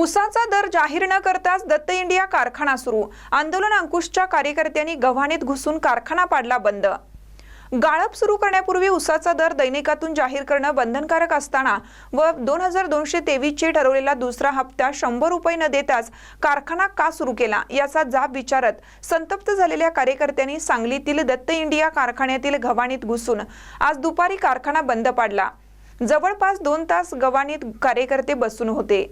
उसाचा दर जाहीर न करताच दत्त इंडिया कारखाना सुरू. आंदोलन अंकुशच्या कार्यकर्त्यांनी गव्हाणीत घुसून कारखाना पाडला बंद. गाळप सुरू करण्यापूर्वी उसाचा दर दैनिकातून जाहीर करणं बंधनकारक असताना व दोन हजार दोनशे तेवीसचे ठरवलेला दुसरा हप्ता शंभर रुपये न देताच कारखाना का सुरू केला याचा जाब विचारत संतप्त झालेल्या कार्यकर्त्यांनी सांगलीतील दत्त इंडिया कारखान्यातील गव्हाणीत घुसून आज दुपारी कारखाना बंद पाडला. जवळपास दोन तास गव्हाणीत कार्यकर्ते बसून होते.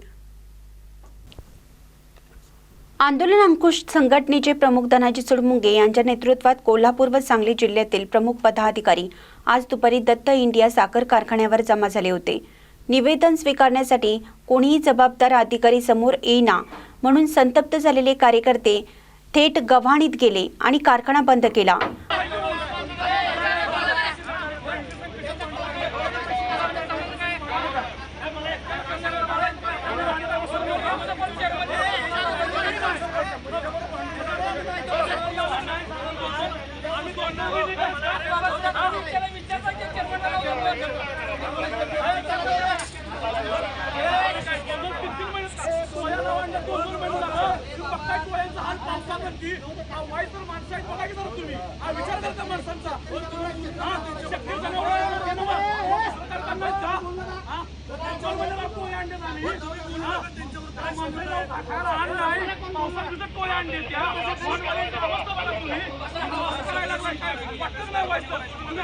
आंदोलन अंकुश संघटनेचे प्रमुख धनाजी सुडमुंगे यांच्या नेतृत्वात कोल्हापूर व सांगली जिल्ह्यातील प्रमुख पदाधिकारी आज दुपारी दत्त इंडिया साखर कारखान्यावर जमा झाले होते. निवेदन स्वीकारण्यासाठी कोणीही जबाबदार अधिकारी समोर येईना म्हणून संतप्त झालेले कार्यकर्ते थेट गव्हाणीत गेले आणि कारखाना बंद केला.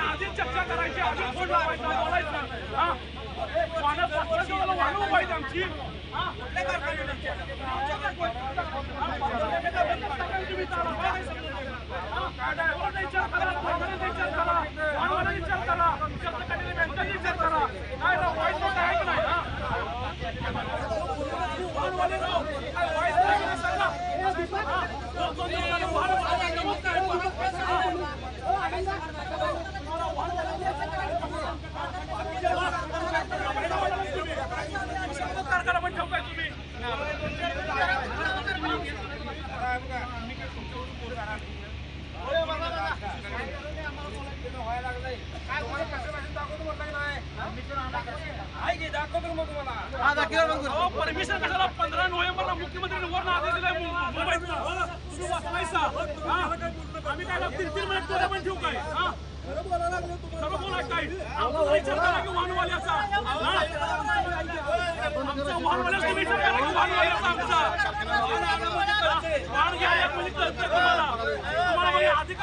आधीच चर्चा करायची आधीच फोन लावायचा बोलायचं हा वाहनं पाच आमची विचार करा वाहनाचा विचार करा वाहनाचा विचार करा शेतकऱ्यांनी बँकेचा विचार करा काय राव वाईट लोक आहे की नाही हा वाहनवाले राव काय वाईट नाही की नाही सांगा हा? दोन- दोन दिवसाला वाहनवाले जमत नाही. कारखाना पण ठेवताय तुम्ही परमिशन कशाला पंधरा नोव्हेंबरला मुख्यमंत्री वर आदेश दिलाय मुंबईत तुम्ही वाचलायचा हा? आम्ही काय तीन तीन मिनिट तुला पण ठेवू काय हा? खरं बोलाय काय आमचा विचार करा की वाहनवाल्याचा हा? आमचा वाहनवाल्याचा विचार करा की वाहनवाल्याचा आमचा हा? वाहन घ्या एक मिनिट कळतं तुम्हाला तुम्हाला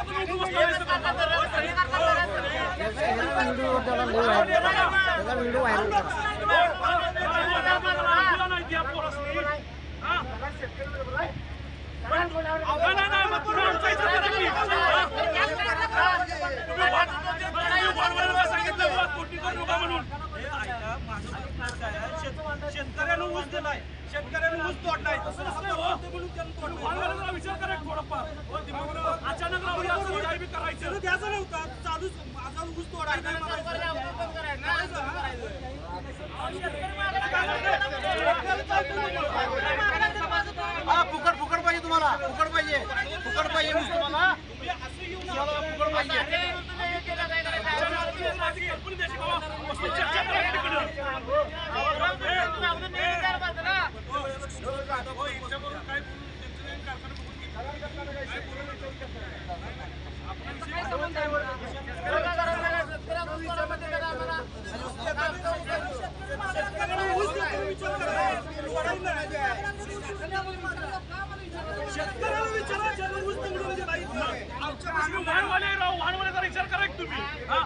म्हणजे बसलायचं का? हा? तुम्ही आमचा विचार करा शेतकऱ्यानं ऊस दिलाय शेतकऱ्यानं ऊस तोडलाय तसं हो. विचार करा थोडंफार अचानक राहून करायचं नव्हतं चालूच माझा ऊस तोडायचा हा फुकट फुकट पाहिजे तुम्हाला फुकट पाहिजे फुकट पाहिजे ऊस तुम्हाला तुम्हाला फुकट पाहिजे शेतकऱ्याला विचारा ज्याला ऊस तोडून जे नाही दिलं. आमच्या तुम्ही वाहनवाले राव वाहनवाल्याचा विचार करा की तुम्ही हा?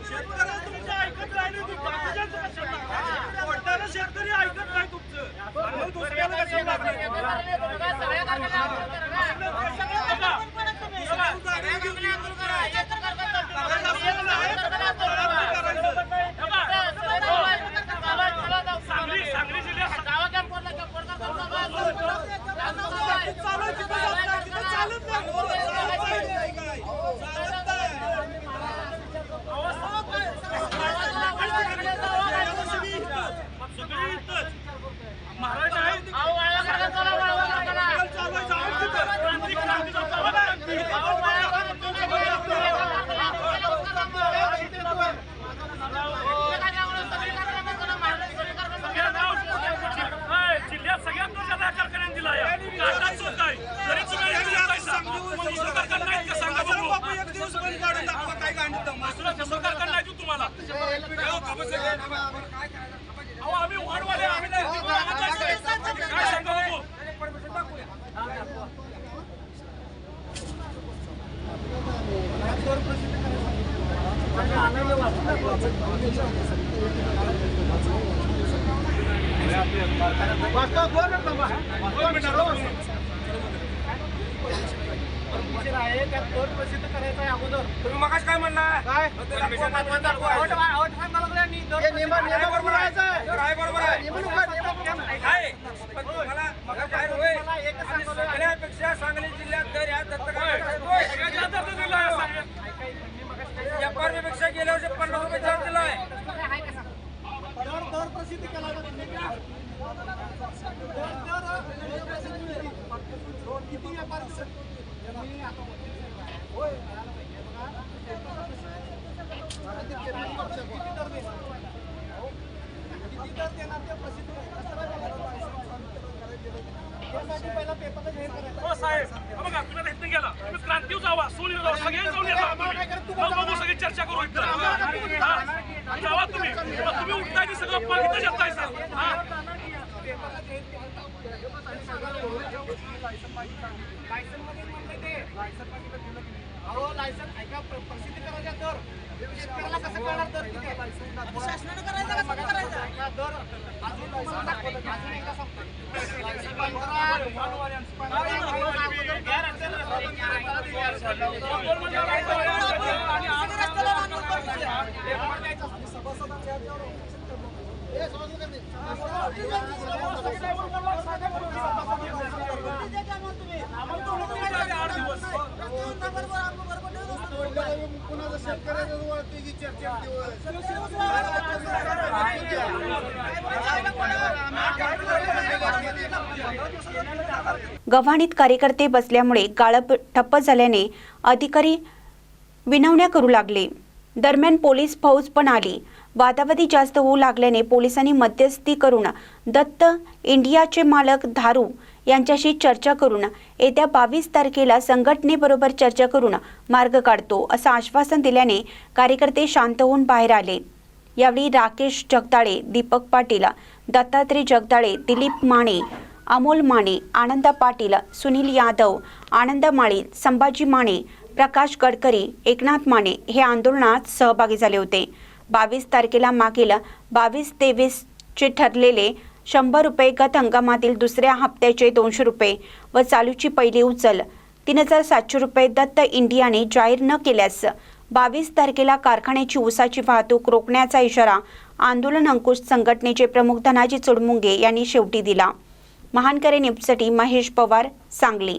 शेतकऱ्याला तुमचं ऐकत राहिले तुम्ही बाकीच्यांचं कशाला? वडताना शेतकरी ऐकत नाही तुमचं आणि दुसऱ्याला कशाला लागलं? सांगली सांगली जिल्ह्यात सगळी इथंच. महाराज आहेत चालू आहे, जाऊ तिथं. क्रांती क्रांतीचा चालू आहे. वाजता दोन मिनिटं थांबा. दोन मिनिटं, दोन मिनिटं. परमिशन आहे. त्यात दोन प्रसिद्ध करायचं आहे. अगोदर तुम्ही मगाच काय म्हणला काय. अवट- अवट सांगायला लागले आणि दोन- हे नियम- नियमाबरोबर राहायचं आहे. तर आहे बरोबर आहे. नियमानुसार- नियमानुसार- आहे पण तुम्हाला मगाच काय होय तुम्हाला एकच आणि सांगतोय. सगळ्यापेक्षा सांगली जिल्ह्यात दर या दत्तकाला पेक्षा गेल्या वर्षी पन्नास रुपये चार्ज दिला आहे दर दर प्रसिद्ध केला जातो. दर दर प्रसिद्ध किती व्यापार होय किती दर देणार? किती दर देणार ते प्रसिद्ध त्यासाठी पहिला पेपरला जाहीर करायचं हो साहेब हा बघा पुण्याला इथनं गेला तुम्ही क्रांतीवर जावा सोनीवर जावा सगळ्यांनी जाऊन येतो आम्ही मग बघू सगळी चर्चा करू? जावा तुम्ही तुम्ही उठताय ते सगळं पाकिटच येताय सर हा अहो लायसन ऐका प्र- प्रसिद्धी करायचा दर शेतकऱ्याला कसं दर किती? शासनानं करायचं का कसं करायचं दर अजून तुम्हाला दाखवतो. अजून एकदा सांगतो. लायसन. पंधरा गव्हाणीत कार्यकर्ते बसल्यामुळे गाळप ठप्प झाल्याने अधिकारी विनवण्या करू लागले. दरम्यान पोलीस फौज पण आली. वादावादी जास्त होऊ लागल्याने पोलिसांनी मध्यस्थी करून दत्त इंडियाचे मालक धारू यांच्याशी चर्चा करून येत्या बावीस तारखेला संघटनेबरोबर चर्चा करून मार्ग काढतो असं आश्वासन दिल्याने कार्यकर्ते शांत होऊन बाहेर आले. यावेळी राकेश जगदाळे दीपक पाटील दत्तात्रय जगदाळे दिलीप माने अमोल माने आनंदा पाटील सुनील यादव आनंद माळी संभाजी माने प्रकाश गडकरी एकनाथ माने हे आंदोलनात सहभागी झाले होते. बावीस तारखेला मागील बावीस तेवीसचे ठरलेले शंभर रुपये गत हंगामातील दुसऱ्या हप्त्याचे दोनशे रुपये व चालूची पहिली उचल तीन हजार सातशे रुपये दत्त इंडियाने जाहीर न केल्यास बावीस तारखेला कारखान्याची ऊसाची वाहतूक रोखण्याचा इशारा आंदोलन अंकुश संघटनेचे प्रमुख धनाजी चुडमुंगे यांनी शेवटी दिला. महानकरे निपसाठी महेश पवार सांगली.